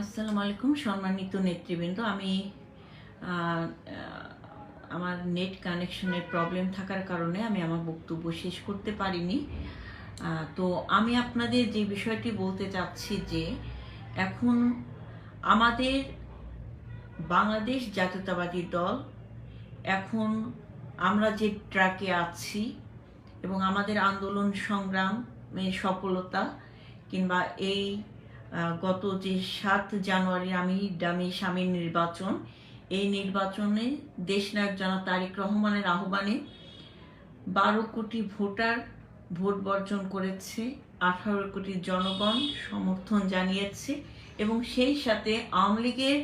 আসসালামু আলাইকুম, সম্মানিত নেতৃবৃন্দ। আমি আমার নেট কানেকশনের প্রবলেম থাকার কারণে আমি আমার বক্তব্য শেষ করতে পারিনি। তো আমি আপনাদের যে বিষয়টি বলতে চাচ্ছি যে, এখন আমাদের বাংলাদেশ জাতীয়তাবাদী দল, এখন আমরা যে ট্র্যাকে আছি এবং আমাদের আন্দোলন সংগ্রামের সফলতা কিংবা এই গত যে সাত জানুয়ারি আমি ডামি স্বামীর নির্বাচন, এই নির্বাচনে দেশনায়ক জনাব তারেক রহমানের আহ্বানে বারো কোটি ভোটার ভোট বর্জন করেছে, আঠারো কোটি জনগণ সমর্থন জানিয়েছে এবং সেই সাথে আওয়ামী লীগের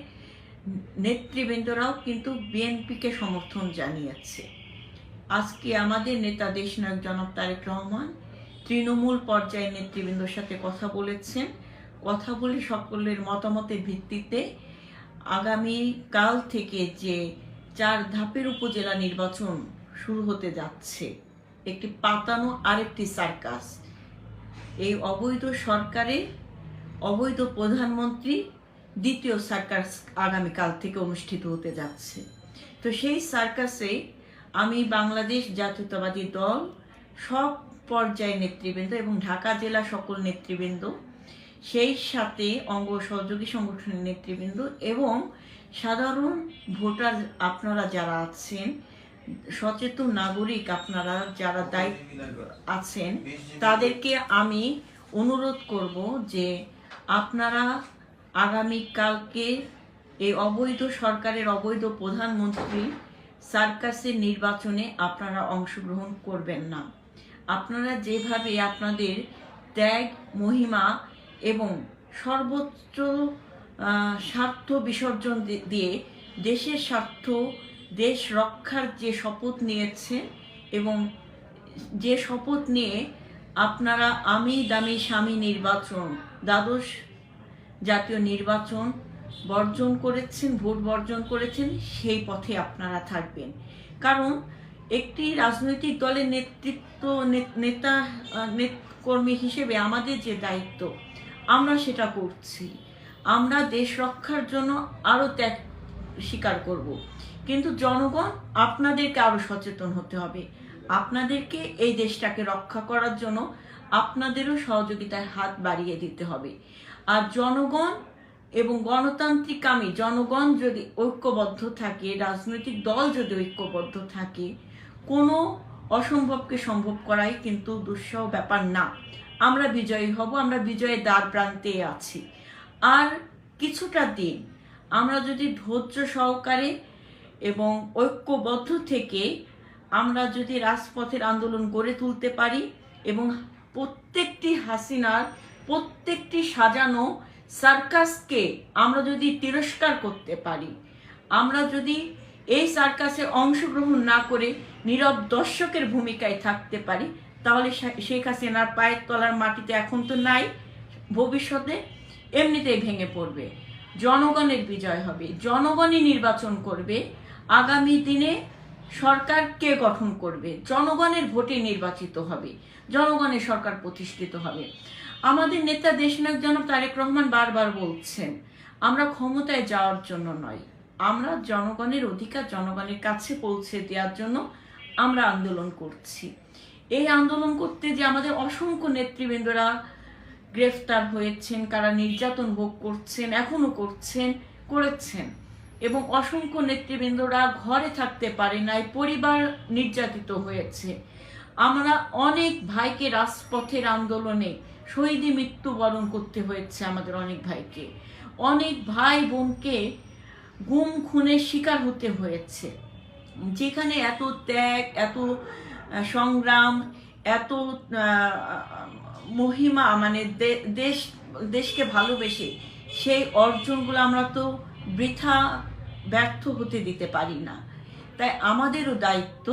নেতৃবৃন্দরাও কিন্তু বিএনপিকে সমর্থন জানিয়েছে। আজকে আমাদের নেতা দেশনায়ক জনাব তারেক রহমান তৃণমূল পর্যায়ের নেতৃবৃন্দর সাথে কথা বলেছেন। কথা বলে সকলের মতামতের ভিত্তিতে আগামী কাল থেকে যে চার ধাপের উপজেলা নির্বাচন শুরু হতে যাচ্ছে, একটি পাতানো আরেকটি সার্কাস। এই অবৈধ সরকারের অবৈধ প্রধানমন্ত্রী দ্বিতীয় সার্কাস আগামীকাল থেকে অনুষ্ঠিত হতে যাচ্ছে। তো সেই সার্কাসে আমি বাংলাদেশ জাতীয়তাবাদী দল, সব পর্যায়ে নেতৃবৃন্দ এবং ঢাকা জেলা সকল নেতৃবৃন্দ সেই সাথে অঙ্গ সহযোগী সংগঠনের নেতৃবৃন্দ এবং সাধারণ ভোটার আপনারা যারা আছেন, সচেতন নাগরিক আপনারা যারা দায়িত্ব আছেন, তাদেরকে আমি অনুরোধ করব যে আপনারা আগামীকালকে এই অবৈধ সরকারের অবৈধ প্রধানমন্ত্রী সার্কাসের নির্বাচনে আপনারা অংশগ্রহণ করবেন না। আপনারা যেভাবে আপনাদের ত্যাগ, মহিমা এবং সর্বোচ্চ স্বার্থ বিসর্জন দিয়ে দেশের স্বার্থ, দেশ রক্ষার যে শপথ নিয়েছে এবং যে শপথ নিয়ে আপনারা আমি দামি স্বামী নির্বাচন, দ্বাদশ জাতীয় নির্বাচন বর্জন করেছেন, ভোট বর্জন করেছেন, সেই পথে আপনারা থাকবেন। কারণ একটি রাজনৈতিক দলের নেতৃত্ব নেত- কর্মী হিসেবে আমাদের যে দায়িত্ব আমরা সেটা করছি। আমরা দেশ রক্ষার জন্য আরও ত্যাগ স্বীকার করব। কিন্তু জনগণ, আপনাদেরকে আরও সচেতন হতে হবে। আপনাদেরকে এই দেশটাকে রক্ষা করার জন্য আপনাদেরও সহযোগিতায় হাত বাড়িয়ে দিতে হবে। আর জনগণ এবং গণতান্ত্রিক আমি জনগণ যদি ঐক্যবদ্ধ থাকে, রাজনৈতিক দল যদি ঐক্যবদ্ধ থাকে, কোনো অসম্ভবকে সম্ভব করাই কিন্তু দুঃসহ ব্যাপার না। আমরা বিজয়ী হব, আমরা বিজয়ের দ্বার প্রান্তে আছি। আর কিছুটা দিন আমরা যদি ধৈর্য সহকারে এবং ঐক্যবদ্ধ থেকে আমরা যদি রাজপথের আন্দোলন গড়ে তুলতে পারি এবং প্রত্যেকটি হাসিনার, প্রত্যেকটি সাজানো সার্কাসকে আমরা যদি তিরস্কার করতে পারি, আমরা যদি এই সার্কাসে অংশগ্রহণ না করে নীরব দর্শকের ভূমিকায় থাকতে পারি, তাহলে শেখ হাসিনার পায়ের তলার মাটিতে এখন তো নাই, ভবিষ্যতে এমনিতেই ভেঙে পড়বে। জনগণের বিজয় হবে, জনগণই নির্বাচন করবে, আগামী দিনে সরকার কে গঠন করবে? জনগণের ভোটে নির্বাচিত হবে জনগণের সরকার প্রতিষ্ঠিত হবে। আমাদের নেতা দেশনায়ক জনাব তারেক রহমান বারবার বলছেন, আমরা ক্ষমতায় যাওয়ার জন্য নয় আমরা জনগণের অধিকার জনগণের কাছে পৌঁছে দেওয়ার জন্য আমরা আন্দোলন করছি। এই আন্দোলন করতে যে আমাদের অসংখ্য নেতৃবৃন্দরা গ্রেফতার হয়েছেন, কারা নির্যাতন ভোগ করছেন, এখনও করছেন, করেছেন এবং অসংখ্য নেতৃবৃন্দরা ঘরে থাকতে পারে নাই, পরিবার নির্যাতিত হয়েছে। আমরা অনেক ভাইকে রাজপথের আন্দোলনে শহীদে মৃত্যুবরণ করতে হয়েছে আমাদের অনেক ভাইকে। অনেক ভাই বোনকে গুম খুনের শিকার হতে হয়েছে। যেখানে এত ত্যাগ, এত সংগ্রাম, এত মহিমা মানে দেশ, দেশকে ভালোবেসে সেই অর্জনগুলো আমরা তো বৃথা ব্যর্থ হতে দিতে পারি না। তাই আমাদেরও দায়িত্ব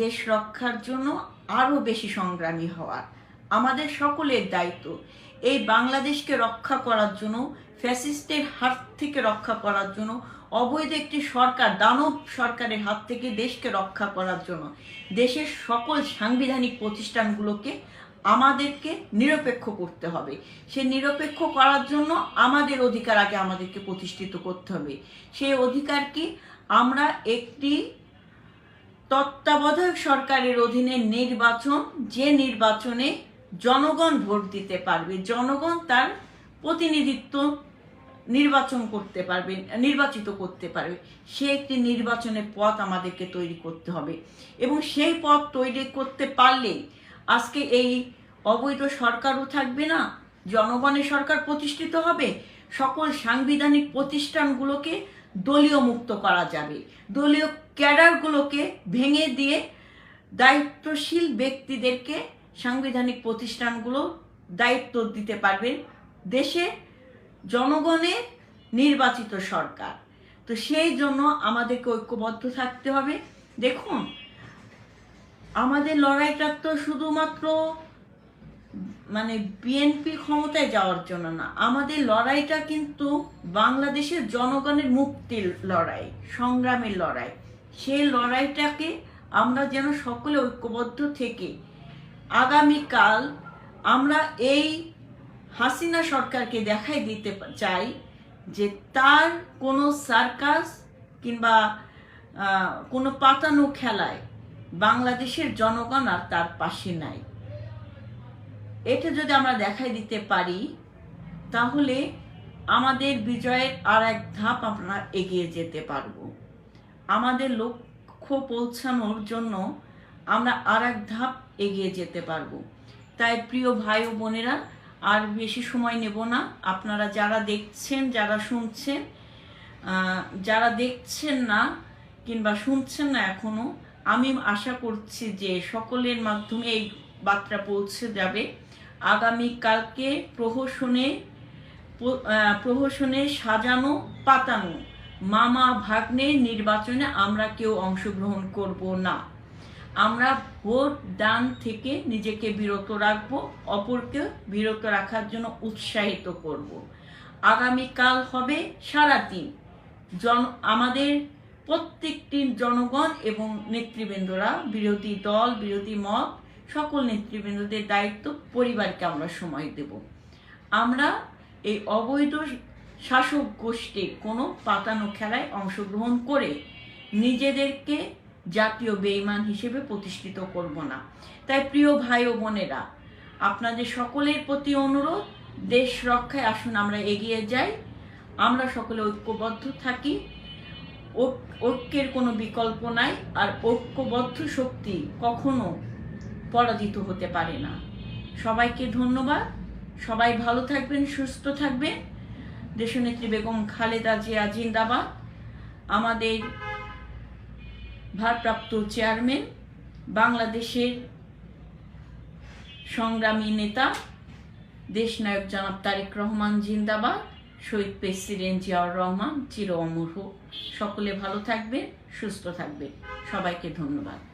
দেশ রক্ষার জন্য আরও বেশি সংগ্রামী হওয়ার। আমাদের সকলের দায়িত্ব এই বাংলাদেশকে রক্ষা করার জন্য, ফ্যাসিস্টের হাত থেকে রক্ষা করার জন্য অবৈধ একটি সরকার, দানব সরকারের হাত থেকে দেশকে রক্ষা করার জন্য। দেশের সকল সাংবিধানিক প্রতিষ্ঠানগুলোকে আমাদেরকে নিরপেক্ষ করতে হবে। সে নিরপেক্ষ করার জন্য আমাদের অধিকার আগে আমাদেরকে প্রতিষ্ঠিত করতে হবে। সেই অধিকার কি? আমরা একটি তত্ত্বাবধায়ক সরকারের অধীনে নির্বাচন, যে নির্বাচনে জনগণ ভোট দিতে পারবে, জনগণ তার প্রতিনিধিত্ব নির্বাচন করতে পারবে, নির্বাচিত করতে পারবে। সে একটি নির্বাচনের পথ আমাদেরকে তৈরি করতে হবে। এবং সেই পথ তৈরি করতে পারলে আজকে এই অবৈধ সরকারও থাকবে না, জনগণের সরকার প্রতিষ্ঠিত হবে, সকল সাংবিধানিক প্রতিষ্ঠানগুলোকে দলীয় মুক্ত করা যাবে। দলীয় ক্যাডারগুলোকে ভেঙে দিয়ে দায়িত্বশীল ব্যক্তিদেরকে সাংবিধানিক প্রতিষ্ঠানগুলো দায়িত্ব দিতে পারবেন। দেশে জনগণের নির্বাচিত সরকার। তো সেই জন্য আমাদেরকে ঐক্যবদ্ধ থাকতে হবে। দেখুন, আমাদের লড়াইটা তো শুধুমাত্র মানে বিএনপি ক্ষমতায় যাওয়ার জন্য না, আমাদের লড়াইটা কিন্তু বাংলাদেশের জনগণের মুক্তির লড়াই, সংগ্রামের লড়াই। সেই লড়াইটাকে আমরা যেন সকলে ঐক্যবদ্ধ থেকে আগামীকাল আমরা এই হাসিনা সরকারকে দেখাই দিতে চাই যে তার কোনো সার্কাস কিংবা কোনো পাতানো খেলায় বাংলাদেশের জনগণ আর তার পাশে নাই। এটা যদি আমরা দেখাই দিতে পারি, তাহলে আমাদের বিজয়ের আর এক ধাপ আমরা এগিয়ে যেতে পারব। আমাদের লক্ষ্য পৌঁছানোর জন্য আমরা আর এক ধাপ এগিয়ে যেতে পারব। তাই প্রিয় ভাই ও বোনেরা আর বেশি সময় নেব না। আপনারা যারা দেখছেন, যারা শুনছেন যারা দেখছেন না কিংবা শুনছেন না এখনও, আমি আশা করছি যে সকলের মাধ্যমে এই বার্তা পৌঁছে যাবে। আগামীকালকে প্রহসনে প্রহসনে সাজানো, পাতানো মামা ভাগ্নে নির্বাচনে আমরা কেউ অংশগ্রহণ করব না। আমরা ভোট দান থেকে নিজেকে বিরত রাখব, অপরকে বিরত রাখার জন্য উৎসাহিত করব। আগামীকাল হবে সারাদিন। জন, আমাদের প্রত্যেকটি জনগণ এবং নেতৃবৃন্দরা, বিরোধী দল, বিরোধী মত, সকল নেতৃবৃন্দদের দায়িত্ব পরিবারকে আমরা সময় দেব। আমরা এই অবৈধ শাসক গোষ্ঠীর কোনো পাতানো খেলায় অংশগ্রহণ করে নিজেদেরকে জাতীয় বেইমান হিসেবে প্রতিষ্ঠিত করব না। তাই প্রিয় ভাই ও বোনেরা, আপনাদের সকলের প্রতি অনুরোধ, দেশ রক্ষায় আসুন, আমরা এগিয়ে যাই। আমরা সকলে ঐক্যবদ্ধ থাকি। ঐক- ঐক্যের কোনো বিকল্প নাই, আর ঐক্যবদ্ধ শক্তি কখনো পরাজিত হতে পারে না। সবাইকে ধন্যবাদ। সবাই ভালো থাকবেন, সুস্থ থাকবেন। দেশনেত্রী বেগম খালেদা জিয়া, জিন্দাবাদ। আমাদের ভারপ্রাপ্ত চেয়ারম্যান, বাংলাদেশের সংগ্রামী নেতা, দেশনায়ক জনাব তারেক রহমান জিন্দাবাদ, শহীদ প্রেসিডেন্ট জিয়াউর রহমান, চির অমর হোক। সকলে ভালো থাকবেন, সুস্থ থাকবে সবাইকে ধন্যবাদ।